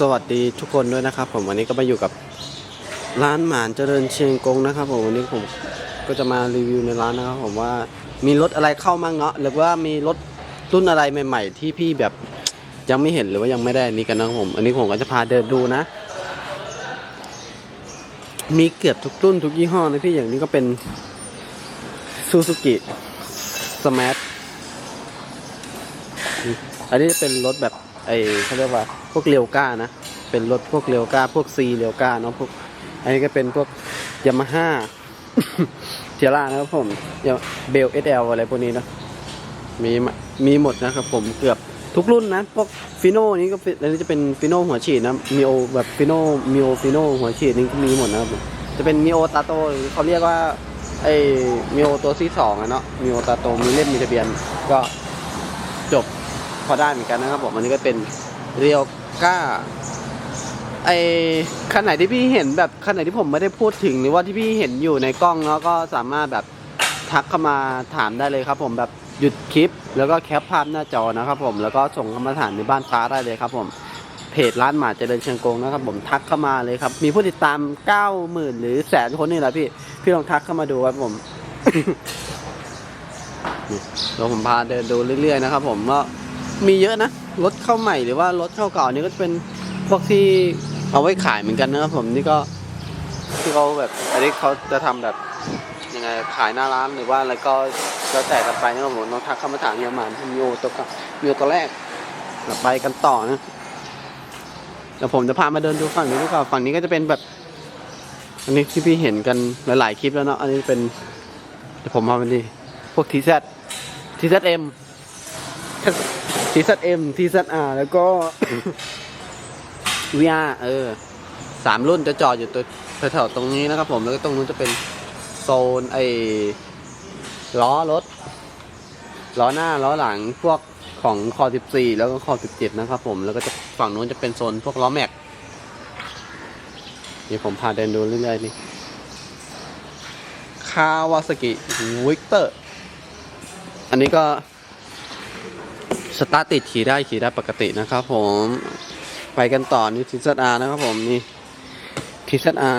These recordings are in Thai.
สวัสดีทุกคนด้วยนะครับ ผมวันนี้ก็มาอยู่กับร้านหมานเจริญเชียงกงนะครับ ผมวันนี้ผมก็จะมารีวิวในร้านนะครับ ผมว่ามีรถอะไรเข้ามั่งเนาะหรือว่ามีรถรุ่นอะไรใหม่ ๆ ที่พี่แบบยังไม่เห็นหรือว่ายังไม่ได้อันนี้กันนะครับผม อันนี้ผมก็จะพาเดินดูนะ มีเกือบทุกรุ่นทุกยี่ห้อนะพี่อย่างนี้ก็เป็นซูซูกิสมาร์ทอันนี้เป็นรถแบบ ไอเขาเรียกว่าพวกเรียวก้านะ เป็นรถพวกเรียวก้า พวกซีเรียวก้าเนาะพวกอันนี้ก็เป็นพวกยามาฮ่าเทียร่านะครับผมเบลเอสเอลอะไรพวกนี้นะมีมีหมดนะครับผมเกือบทุกรุ่นนะพวกฟิโน่นี้ก็อันนี้จะเป็นฟิโน่หัวฉีดนะมีโอแบบฟิโน่มีโอฟิโน่หัวฉีดนี่ก็มีหมดนะครับจะเป็นมีโอตาโตเขาเรียกว่าไอมีโอตัวที่สองอะเนาะมีโอตาโตมีเล่มมีทะเบียนก็จบ อได้เหมือนกันนะครับผมอันนี้ก็เป็นเรียวก้าไอคันไหนที่พี่เห็นแบบคันไหนที่ผมไม่ได้พูดถึง หรือว่าที่พี่เห็นอยู่ในกล้องเนาะก็สามารถแบบทักเข้ามาถามได้เลยครับ ผมแบบหยุดคลิป แล้วก็แคปภาพหน้าจอนะครับผมแล้วก็ส่งเข้ามาถามในบ้านฟ้าได้เลยครับ ผมเพจร้านหมาเจริญเชียงกงนะครับผมทักเข้ามาเลยครับ มีผู้ติดตามเก้าหมื่นหรือแสนคนนี่แหละพี่พี่ลองทักเข้ามาดูครับผมเดี๋ยวผมพาเดินดูเรื่อยๆนะครับ ผมก็ มีเยอะนะ รถเข้าใหม่หรือว่ารถเข้าเก่านี่ก็จะเป็นพวกที่เอาไว้ขายเหมือนกันนะครับผมนี่ก็ที่เขาแบบอันนี้เขาจะทำแบบยังไงขายหน้าร้านหรือว่าอะไรก็แล้วแต่กันไปนะครับผมน้องทักเข้ามาถามเยอะมานมีโอตัวกับมีโอตัวแรกเราไปกันต่อนะเดี๋ยวผมจะพามาเดินดูฝั่งนี้ดีกว่าฝั่งนี้ก็จะเป็นแบบ อันนี้ที่พี่เห็นกันหลาย ๆ คลิปแล้วเนาะอันนี้เป็นเดี๋ยวผมพาไปดีพวกทีแซดทีแซดเอ็ม ทีซัดเอ็มทีซัดอาร์แล้วก็ VR เออสามรุ่นจะจอดอยู่ตัวแถวๆตรงนี้นะครับผมแล้วก็ตรงนู้นจะเป็นโซนไอ้ล้อรถ ล้อหน้าล้อหลังพวกของคอ14 แล้วก็คอ17 นะครับผมแล้วก็จะฝั่งนู้นจะเป็นโซนพวกล้อแม็กนี่ผมพาเดินดูเรื่อยๆนี่คาวาสกิวิกเตอร์ อันนี้ก็ สตาร์ติดขี่ได้ขี่ได้ปกตินะครับผมไปกันต่อนี่ทีซัอานะครับผมนี่ทีซัอา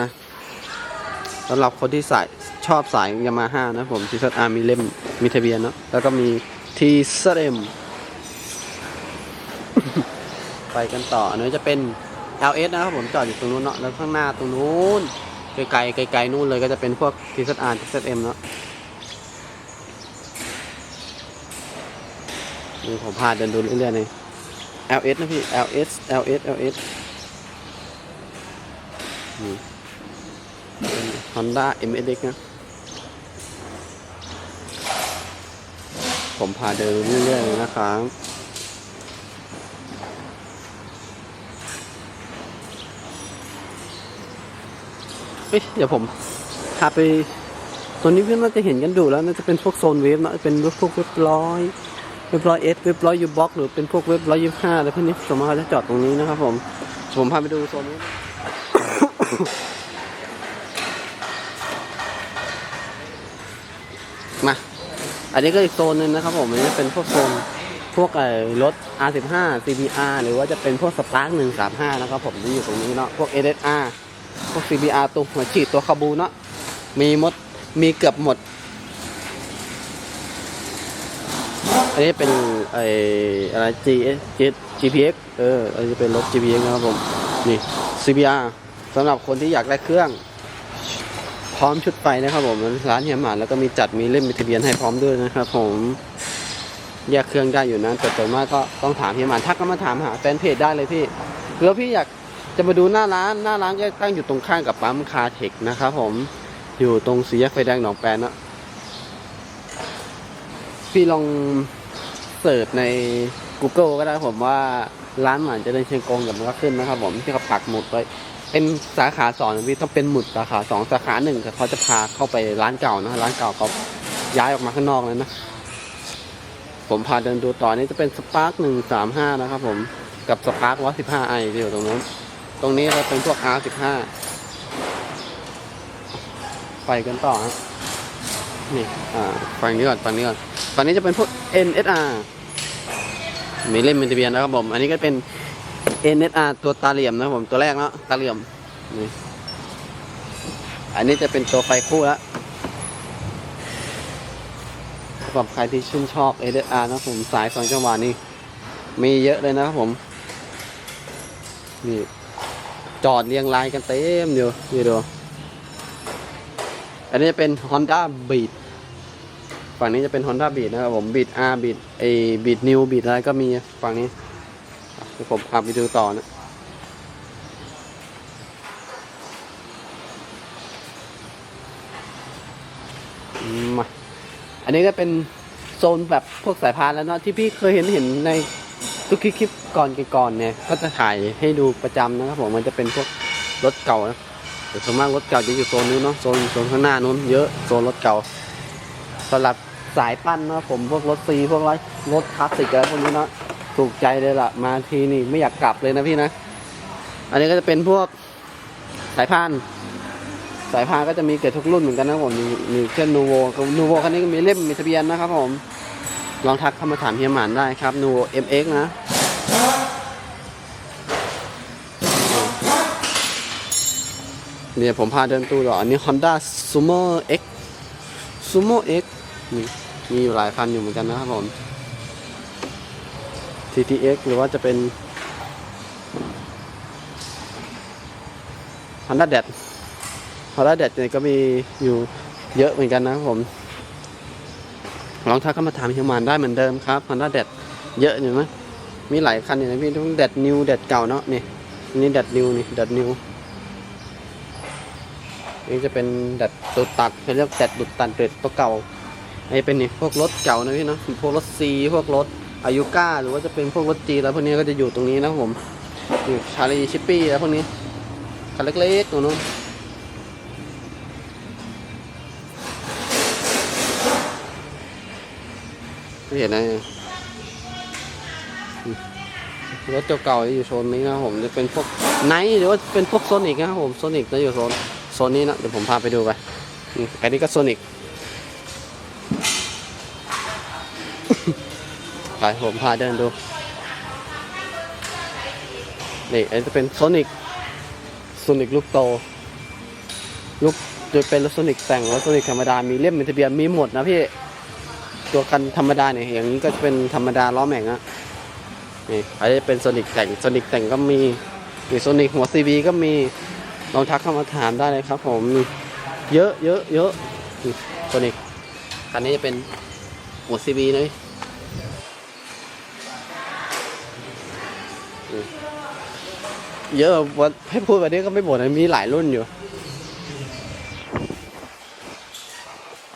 สำหรับคนที่สายชอบสายยามาฮ่านะผมทีซัอามีเล่มมีทะเบียนเนาะแล้วก็มีทีซัเอ็มไปกันต่ออันนี้จะเป็น LS นะครับผมจอดอยู่ตรงนู้นเนาะแล้วข้างหน้าตรงนู้นไกลๆไกลๆนู่นเลยก็จะเป็นพวกทีซัอาร์ทีซัเอ็มเนาะ ผมพาเดินดูเรื่อยๆเลย LS นะพี่ LS LS LS นี่ Honda MSX นะ ผมพาเดินเรื่อยๆเลยนะครับเอ้ย เดี๋ยวผมพาไปตัวนี้เพื่อนน่าจะเห็นกันดูแล้วน่าจะเป็นพวกโซนเวฟเนอะเป็นพวกเว็บร้อย เว็บร้อยเอสเว็บร้อยยูบ็อกหรือเป็นพวกเว็บร้อยยี่ห้าอะไรพวกนี้สมมติเขาจะจอดตรงนี้นะครับผมผมพาไปดูโซนนี้มาอันนี้ก็อีกโซนหนึงนะครับผมอันนี้เป็นพวกโซนพวกไอ้รถ R15 CBR หรือว่าจะเป็นพวกสปาร์ค135 นะครับผมที่อยู่ตรงนี้เนาะพวก SSR พวก CBR ตัวหัวฉีดตัวคาบูเนาะมีหมดมีเกือบหมด นนี้เป็นไออะไร G G GPX เอออันนี้เป็นรถ GPX นะครับผมนี่ CBR สำหรับคนที่อยากได้เครื่อง พร้อมชุดไฟนะครับผมร้านเฮียหมาแล้วก็มีจัดมีเล่มมีทะเบียนให้พร้อมด้วยนะครับผมแยกเครื่องได้อยู่นะแต่ส่วนมากก็ต้องถามเฮียหมาทักก็มาถามหาแฟนเพจได้เลยพี่แล้วพี่อยากจะมาดูหน้าร้านหน้าร้านก็ตั้งอยู่ตรงข้างกับปั๊มคาเทคนะครับผมอยู่ตรงสี่แยกไฟแดงหนองแปนนะพี่ลอง เสิร์ชใน Google ก็ได้ผมว่าร้านหมันเจะเดินเชียงกงกับมันก็ขึ้นนะครับ ผมที่เขาปักหมุดไว้เป็นสาขาสองพี่ต้องเป็นหมุดสาขาสองสาขาหนึ่งเขาจะพาเข้าไปร้านเก่านะร้านเก่าเขาย้ายออกมาข้างนอกเลยนะ ผมพาเดินดูต่อนี่จะเป็นสปาร์กหนึ่งสามห้านะครับผมกับสปาร์กร้อสิบห้าไอที่อยู่ตรงนู้นตรงนี้เราเป็นพวก R สิบห้าไปกันต่อฮะนี่อ่าฝั่งนี้ก่อนฝั่งนี้ก่อน ฝั่งนี้จะเป็นพวก NSR มีเล่มเป็นทะเบียนนะครับผม อันนี้ก็เป็น NSR ตัวตาเหลี่ยมนะครับผมตัวแรกเนาะตาเหลี่ยมนี่อันนี้จะเป็นตัวไฟคู่แล้วสำหรับใครที่ชื่นชอบ NSR นะผมสายสองจังหวะนี่มีเยอะเลยนะครับผมนี่จอดเรียงรายกันเต็มอยู่นี่ดูอันนี้จะเป็น Honda Beat ฝั่งนี้จะเป็น Honda Beat นะครับผม Beat R Beat ไอ Beat New Beat อะไรก็มีฝั่งนี้เดี๋ยวผมพาไปดูต่อนะมาอันนี้ก็เป็นโซนแบบพวกสายพานแล้วเนาะที่พี่เคยเห็นเห็นในทุกคลิปก่อนก่อนเนี่ยก็จะถ่ายให้ดูประจำนะครับผมมันจะเป็นพวกรถเก่านะแต่ส่วนมากรถเก่าจะอยู่โซนนู้นเนาะโซนโซนข้างหน้านู้นเยอะโซนรถเก่าสำหรับ สายปั้นนะผมพวกรถซีพวกรถรถคลาสสิกอะไรพวกนี้เนาะถูกใจเลยล่ะ มาทีนี่ไม่อยากกลับเลยนะพี่นะ อันนี้ก็จะเป็นพวกสายพาน สายพานก็จะมีเกือบทุกรุ่นเหมือนกันนะผมมีมีเช่นนูโวนูโวคันนี้ก็มีเล่มมีทะเบียนนะครับผม ลองทักเข้ามาถามเฮียหมานได้ครับนูโว MX นะเนี่ยผมพาเดินตู้ต่ออันนี้ Honda Sumo X Sumo X นี่ มีอยู่หลายคันอยู่เหมือนกันนะครับผม TTX หรือว่าจะเป็น Honda d a d Honda d a d เนี่ยก็มีอยู่เยอะเหมือนกันนะครับผม ลองทักเข้ามาถามเฮียมานได้เหมือนเดิมครับ Honda d a d เยอะอยู่นะมีหลายคันอยู่นะพี่ทั้ง d a d New d a d เก่าเนาะนี่นี่ d a d New นี่ d a d New นี่จะเป็นดัดตุดตัดเขาเรียกดัดดุดตัดเด็ดตัวเก่า ไอ้เป็นนี่พวกรถเก่านะพี่เนาะพวกรถซีพวกรถอายุก้า หรือว่าจะเป็นพวกรถจีแล้วพวกนี้ก็จะอยู่ตรงนี้นะผมอยู่ชาลีชิปปี้แล้วพวกนี้คันเล็กๆตัวนู้นไม่เห็นนะรถเก่าๆอยู่โซนนี้นะผมจะเป็นพวกไนท์หรือว่าเป็นพวกโซนิกนะครับผมโซนิกจะอยู่โซนโซนนี้นะเดี๋ยวผมพาไปดูไปอันนี้ก็โซนิก ไปผมพาเดินดู นี่อันจะเป็นโซนิกโซนิกลูกโต ลูกจะเป็นรถโซนิกแต่งรถโซนิกธรรมดา มีเล่มมีทะเบียนมีหมดนะพี่ ตัวคันธรรมดาเนี่ยอย่างนี้ก็จะเป็นธรรมดาล้อแม็กนะนี่อันนี้เป็นโซนิกแต่งโซนิกแต่งก็มีมีโซนิกหัวซีบีก็มีลองทักเข้ามาถามได้เลยครับผมเยอะเยอะเยอะนี่ตัวนี้คันนี้จะเป็น หัวซีบีนะนี่เยอะว่าให้พูดแบบนี้ก็ไม่หมดนะมีหลายรุ่นอยู่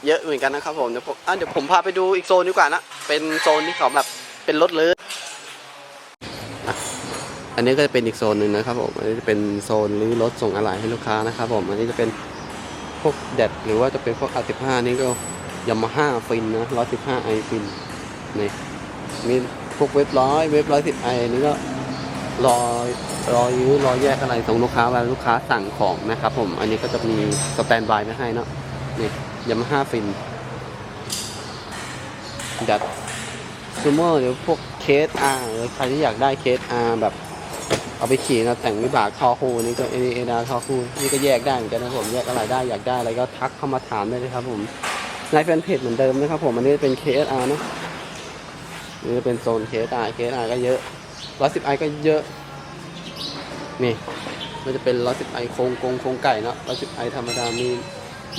เยอะเหมือนกันนะครับผม เดี๋ยวผมอะเดี๋ยวผมพาไปดูอีกโซนดีกว่านะ เป็นโซนที่เขาแบบเป็นรถเลยอะอันนี้ก็จะเป็นอีกโซนหนึ่งนะครับผมอันนี้จะเป็นโซนรื้อรถส่งอะไหล่ให้ลูกค้านะครับผม อันนี้จะเป็นพวกแดดหรือว่าจะเป็นพวก R15 นี่ก็ ยามาฮ่าฟินนะ115ไอฟินนี่มีพวกเว็บร้อยเว็บร้อยสิบไอนี่ก็รอรอยื้อรอแยกอะไรส่งลูกค้าเวลาลูกค้าสั่งของนะครับผม อันนี้ก็จะมีสแตนบายมาให้เนาะนี่ยามาฮ่าฟินดัดซูเมอร์หรือพวกเคสอาร์หรือใครที่อยากได้เคสอาร์แบบ เอาไปขี่นะแต่งวิบากทอคูนี่ก็เอเอดาทอคูนี่ก็แยกได้เหมือนกันนะผมแยกอะไรได้อยากได้อะไรก็ทักเข้ามาถามได้เลยครับผม ในแฟนเพจเหมือนเดิมนะครับผมอันนี้เป็น KSR นะนี่เป็นโซน KSR KSR ก็เยอะ110 i ก็เยอะ นี่มันจะเป็น110 i โครงกงโครงไก่เนาะ110 i ธรรมดามี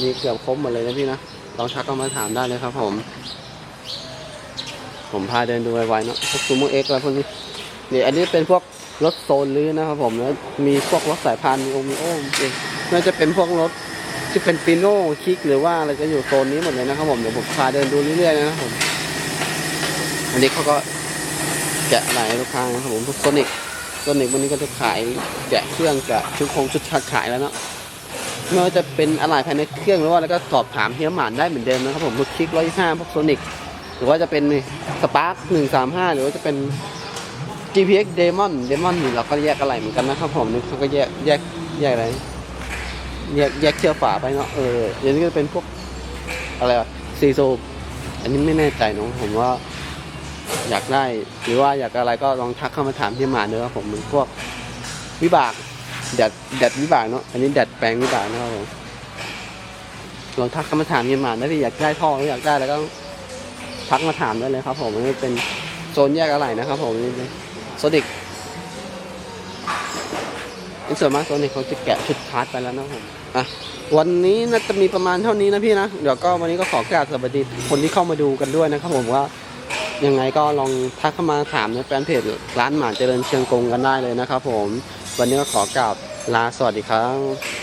มีเกือบครบหมดเลยนะพี่นะลองทักเข้ามาถามได้เลยครับผม ผมพาเดินดูไวๆเนาะพวกซูโม่เอ็กอะไรพวกนี้นี่อันนี้เป็นพวกรถโซนลื้อนะครับผมแล้วมีพวกรถสายพานมีโอมิโอน่าจะเป็นพวกรถ ที่เป็นปิโน่คิกหรือว่าอะไรก็อยู่โซนนี้หมดเลยนะครับผมเดี๋ยวผมพาเดินดูเรื่อยๆนะครับผม อันนี้เขาก็แกะอะไรให้ลูกค้านะครับผมพวกโซนิกโซนิกวันนี้ก็จะขายแกะเครื่องแกะชุดโครงชุดชักขายแล้วเนาะไม่ว่าจะเป็นอะไรภายในเครื่องหรือว่าแล้วก็สอบถามเฮียหมานได้เหมือนเดิมนะครับผมพวกคิกร้อยห้าพวกโซนิกหรือว่าจะเป็นสปาร์คหนึ่งสามห้าหรือว่าจะเป็น GPX Demon Demon นี่เราก็แยกอะไรเหมือนกันนะครับผมนี่เขาก็แยกแยกแยกอะไร แยกแยกเชือกฝาไปเนาะเอออย่างนี้ก็เป็นพวกอะไรอะซีโซอันนี้ไม่แน่ใจเนาะผมว่า อยากได้ หรือว่าอยากอะไรก็ลองทักเข้ามาถามที่หมาเนื้อะผมมันพวกวิบากแดดแดดวิบากเนาะอันนี้แดดแปลงวิบากนะครับผมลองทักเข้ามาถามที่หมานะพี่อยากได้ท่อหรืออยากได้แล้วก็ทักมาถามได้เลยครับ ผมนี่เป็นโซนแยกอะไรนะครับ ผมนี่โซนิก ส่วนมากโซนิกเขาจะแกะชุดพาร์ทไปแล้วนะครับผมอะวันนี้น่าจะมีประมาณเท่านี้นะพี่นะเดี๋ยวก็วันนี้ก็ขอกราบสวัสดีคนที่เข้ามาดูกันด้วยนะครับผมว่ายังไงก็ลองทักเข้ามาถามในแฟนเพจร้านหมาเจริญเชียงกงกันได้เลยนะครับผม วันนี้ก็ขอกราบลาสวัสดีครับ